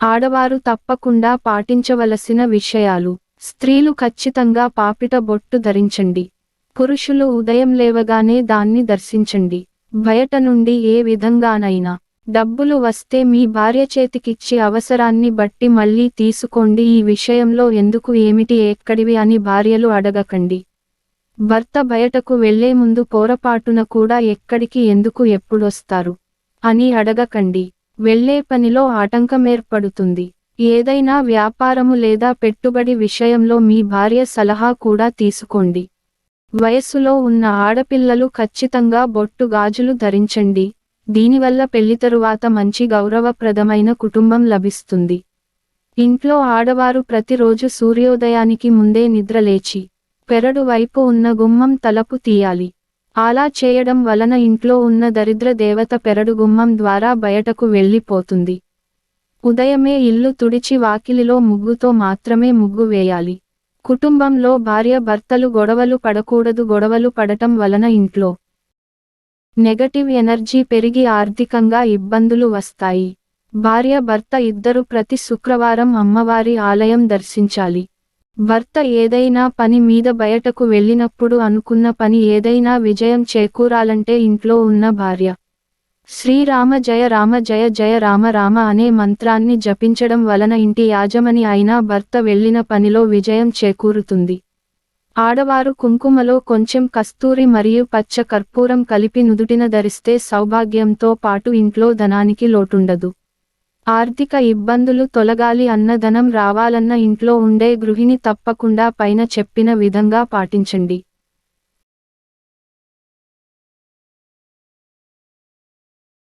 ఆడవారు తప్పకుండా పాటించవలసిన విషయాలు. స్త్రీలు ఖచ్చితంగా పాపిట బొట్టు ధరించండి. పురుషులు ఉదయం లేవగానే దాన్ని దర్శించండి. బయట నుండి ఏ విధంగానైనా. డబ్బులు వస్తే మీ భార్య చేతికిచ్చి అవసరాన్ని బట్టి మళ్ళీ తీసుకోండి. ఈ విషయంలో ఎందుకు ఏమిటి ఎక్కడివి అని భార్యలు అడగకండి. భర్త బయటకు వెళ్ళే ముందు పొరపాటున కూడా ఎక్కడికి ఎందుకు ఎప్పుడొస్తారు అని అడగకండి. వెళ్ళే పనిలో ఆటంకమేర్పడుతుంది ఏదైనా వ్యాపారము లేదా పెట్టుబడి విషయంలో మీ భార్య సలహా కూడా తీసుకోండి. వయస్సులో ఉన్న ఆడపిల్లలు ఖచ్చితంగా బొట్టు గాజులు ధరించండి. దీనివల్ల పెళ్ళి తరువాత మంచి గౌరవప్రదమైన కుటుంబం లభిస్తుంది. ఇంట్లో ఆడవారు ప్రతిరోజు సూర్యోదయానికి ముందే నిద్రలేచి పెరడు వైపు ఉన్న గుమ్మం తలపు తీయాలి. అలా చేయడం వలన ఇంట్లో ఉన్న దరిద్ర దేవత పెరడు గుమ్మం ద్వారా బయటకు వెళ్ళిపోతుంది. ఉదయమే ఇల్లు తుడిచి వాకిలిలో ముగ్గుతో మాత్రమే ముగ్గు వేయాలి. కుటుంబంలో భార్య భర్తలు గొడవలు పడకూడదు గొడవలు పడటం వలన ఇంట్లో నెగటివ్ ఎనర్జీ పెరిగి ఆర్థికంగా ఇబ్బందులు వస్తాయి. భార్య భర్త ఇద్దరు ప్రతి శుక్రవారం అమ్మవారి ఆలయం దర్శించాలి. భర్త ఏదైనా పని మీద బయటకు వెళ్ళినప్పుడు అనుకున్న పని ఏదైనా విజయం చేకూరాలంటే ఇంట్లో ఉన్న భార్య. శ్రీరామ జయ రామ జయ జయ రామ రామ అనే మంత్రాన్ని జపించడం వలన ఇంటి యాజమని అయినా భర్త వెళ్ళిన పనిలో విజయం చేకూరుతుంది. ఆడవారు కుంకుమలో కొంచెం కస్తూరి మరియు పచ్చ కర్పూరం కలిపి నుదుటిన ధరిస్తే సౌభాగ్యంతో పాటు ఇంట్లో ధనానికి లోటుండదు. ఆర్థిక ఇబ్బందులు తొలగాలి అన్న ధనం రావాలన్న ఇంట్లో ఉండే గృహిణి తప్పకుండా పైన చెప్పిన విధంగా పాటించండి.